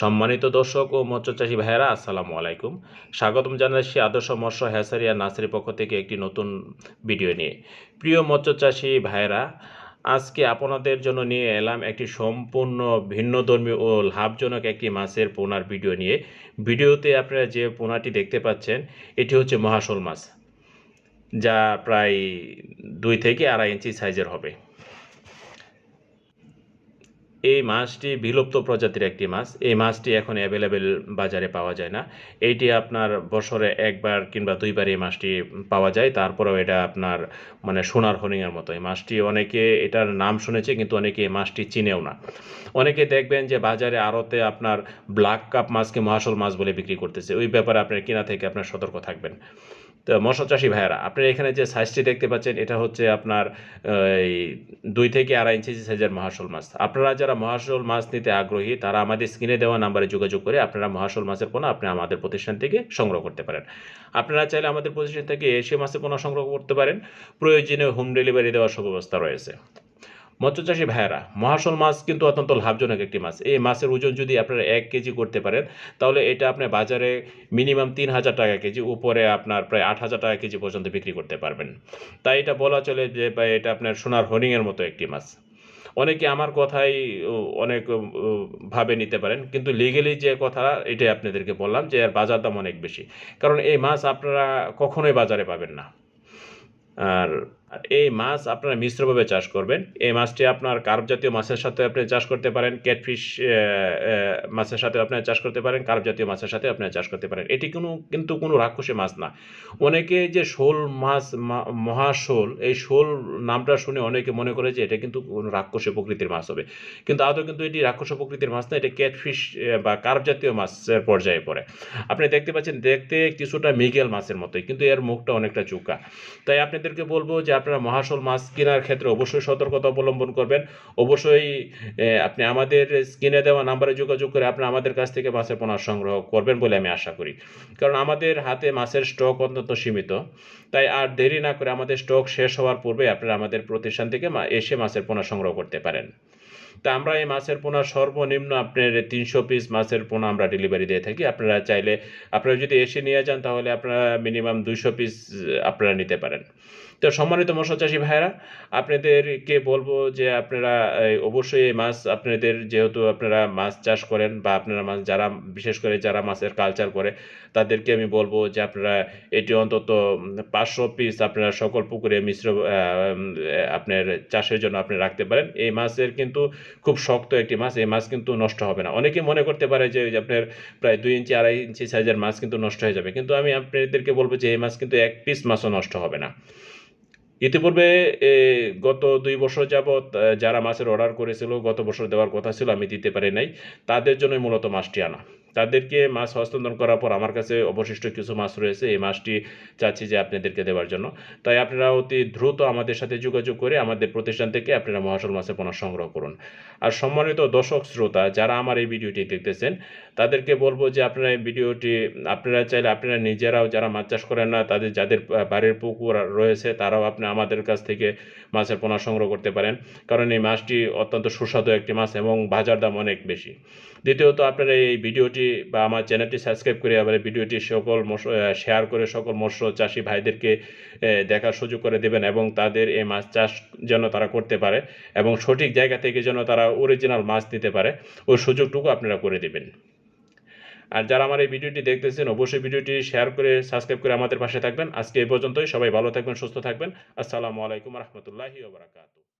সম্মানিত দর্শক ও মৎস্যচাষী ভাইয়েরা, আসসালামু আলাইকুম। স্বাগতম জানাচ্ছি আদর্শ মৎস্য হ্যাসারি আর নার্সারি পক্ষ থেকে একটি নতুন ভিডিও নিয়ে। প্রিয় মৎস্যচাষী ভাইয়েরা, আজকে আপনাদের জন্য নিয়ে এলাম একটি সম্পূর্ণ ভিন্ন ভিন্নধর্মী ও লাভজনক একটি মাছের পোনার ভিডিও নিয়ে। ভিডিওতে আপনারা যে পোনাটি দেখতে পাচ্ছেন, এটি হচ্ছে মহাশোল মাছ, যা প্রায় দুই থেকে আড়াই ইঞ্চি সাইজের হবে। এই মাছটি বিলুপ্ত প্রজাতির একটি মাছ। এই মাছটি এখন অ্যাভেলেবেল বাজারে পাওয়া যায় না। এইটি আপনার বছরে একবার কিংবা দুইবার এই মাছটি পাওয়া যায়। তারপরেও এটা আপনার মানে সোনার হরিণের মতো। এই মাছটি অনেকে এটার নাম শুনেছে, কিন্তু অনেকে এই মাছটি চিনেও না। অনেকে দেখবেন যে বাজারে আড়তে আপনার ব্ল্যাক কাপ মাছকে মহাশোল মাছ বলে বিক্রি করতেছে। ওই ব্যাপারে আপনার কিনা থেকে আপনার সতর্ক থাকবেন। তো মশা চাষি ভাইয়েরা আপনার এখানে যে সাইজটি দেখতে পাচ্ছেন, এটা হচ্ছে আপনার এই দুই থেকে আড়াই ইঞ্চি সাইজের মহাশোল মাছ। আপনারা যারা মহাশোল মাছ নিতে আগ্রহী, তারা আমাদের স্ক্রিনে দেওয়া নাম্বারে যোগাযোগ করে আপনারা মহাশোল মাছের পোনা আপনি আমাদের প্রতিষ্ঠান থেকে সংগ্রহ করতে পারেন। আপনারা চাইলে আমাদের প্রতিষ্ঠান থেকে এসে মাছের পোনা সংগ্রহ করতে পারেন। প্রয়োজনীয় হোম ডেলিভারি দেওয়ার সুব্যবস্থা রয়েছে। মৎস্যচাষী ভাইয়েরা, মহাশোল মাছ কিন্তু অত্যন্ত লাভজনক একটি মাছ। এই মাছের ওজন যদি আপনারা এক কেজি করতে পারেন, তাহলে এটা আপনি বাজারে মিনিমাম তিন হাজার টাকা কেজি, উপরে আপনার প্রায় আট হাজার টাকা কেজি পর্যন্ত বিক্রি করতে পারবেন। তাই এটা বলা চলে যে এটা আপনার সোনার হরিণের মতো একটি মাছ। অনেকে আমার কথাই অনেক ভাবে নিতে পারেন, কিন্তু লিগেলি যে কথা, এটাই আপনাদেরকে বললাম যে এর বাজার দাম অনেক বেশি। কারণ এই মাছ আপনারা কখনোই বাজারে পাবেন না। আর এই মাছ আপনারা মিশ্রভাবে চাষ করবেন। এই মাছটি আপনার কার্প জাতীয় মাছের সাথে আপনি চাষ করতে পারেন, ক্যাটফিশ মাছের সাথে আপনি চাষ করতে পারেন, কার্প জাতীয় মাছের সাথে আপনি চাষ করতে পারেন। এটি কোনো, কিন্তু কোনো রাক্ষসী মাছ না। অনেকে যে শোল মাছ মহাশোল, এই শোল নামটা শুনে অনেকে মনে করে যে এটা কিন্তু কোনো রাক্ষসী প্রকৃতির মাছ হবে। কিন্তু আদৌ কিন্তু এটি রাক্ষসী প্রকৃতির মাছ না, এটা ক্যাটফিশ বা কার্প জাতীয় মাছের পর্যায়ে পড়ে। আপনি দেখতে পাচ্ছেন, দেখতে কিছুটা মিগেল মাছের মতোই, কিন্তু এর মুখটা অনেকটা চুকা। তাই আপনাদেরকে বলব যে আপনারা মহাশোল মাছ কেনার ক্ষেত্রে অবশ্যই সতর্কতা অবলম্বন করবেন। অবশ্যই আপনি আমাদের স্ক্রিনে দেওয়া নাম্বারে যোগাযোগ করে আপনি আমাদের কাছ থেকে মাছের পোনা সংগ্রহ করবেন বলে আমি আশা করি। কারণ আমাদের হাতে মাছের স্টক অত্যন্ত সীমিত। তাই আর দেরি না করে আমাদের স্টক শেষ হওয়ার পূর্বে আপনারা আমাদের প্রতিষ্ঠান থেকে এসে মাছের পোনা সংগ্রহ করতে পারেন। তা আমরা এই মাছের পোনা সর্বনিম্ন আপনার তিনশো পিস মাছের পোনা আমরা ডেলিভারি দিয়ে থাকি। আপনারা চাইলে, আপনারা যদি এসে নিয়ে যান তাহলে আপনারা মিনিমাম দুইশো পিস আপনারা নিতে পারেন। তো সম্মানিত মৎস্য চাষী ভাইয়েরা, আপনাদেরকে বলব যে আপনারা অবশ্যই মাছ আপনাদের যেহেতু আপনারা মাছ চাষ করেন বা আপনারা মাছ যারা, বিশেষ করে যারা মাছের কালচার করে, তাদেরকে আমি বলব যে আপনারা এটি অন্তত পাঁচশো পিস আপনারা সকল পুকুরে মিশ্র আপনার চাষের জন্য আপনি রাখতে পারেন। এই মাছের কিন্তু খুব শক্ত একটি মাছ, এই মাছ কিন্তু নষ্ট হবে না। অনেকে মনে করতে পারে যে আপনার প্রায় দুই ইঞ্চি, আড়াই ইঞ্চি সাইজের মাছ কিন্তু নষ্ট হয়ে যাবে। কিন্তু আমি আপনাদেরকে বলব যে এই মাছ কিন্তু এক পিস মাছও নষ্ট হবে না। ইতিপূর্বে গত দুই বছর যাবৎ যারা মাছের অর্ডার করেছিল, গত বছর দেওয়ার কথা ছিল, আমি দিতে পারি নাই। তাদের জন্যই মূলত মাছটি আনা। তাদেরকে মাছ হস্তান্তর করার পর আমার কাছে অবশিষ্ট কিছু মাছ রয়েছে। এই মাছটি চাচ্ছি যে আপনাদেরকে দেওয়ার জন্য। তাই আপনারা অতি দ্রুত আমাদের সাথে যোগাযোগ করে আমাদের প্রতিষ্ঠান থেকে আপনারা মহাশোল মাছের পোনা সংগ্রহ করুন। আর সম্মানিত দর্শক শ্রোতা, যারা আমার এই ভিডিওটি দেখতেছেন, তাদেরকে বলব যে আপনারা এই ভিডিওটি, আপনারা চাইলে আপনারা নিজেরাও যারা মাছ চাষ করেন না, তাদের যাদের বাড়ির পুকুর রয়েছে, তারাও আপনি আমাদের কাছ থেকে মাছের পোনা সংগ্রহ করতে পারেন। কারণ এই মাছটি অত্যন্ত সুস্বাদু একটি মাছ এবং বাজার দাম অনেক বেশি। দ্বিতীয়ত, আপনারা এই ভিডিওটি বা আমার চ্যানেলটি সাবস্ক্রাইব করে আবার ভিডিওটি সকল শেয়ার করে সকল মৎস্য চাষি ভাইদেরকে দেখার সুযোগ করে দেবেন এবং তাদের এই মাছ চাষ যেন তারা করতে পারে এবং সঠিক জায়গা থেকে যেন তারা অরিজিনাল মাছ নিতে পারে, ওই সুযোগটুকু আপনারা করে দেবেন। আর যারা আমার এই ভিডিওটি দেখতেছেন, অবশ্যই ভিডিওটি শেয়ার করে সাবস্ক্রাইব করে আমাদের পাশে থাকবেন। আজকে এই পর্যন্তই। সবাই ভালো থাকবেন, সুস্থ থাকবেন। আসসালামু আলাইকুম রহমতুল্লাহি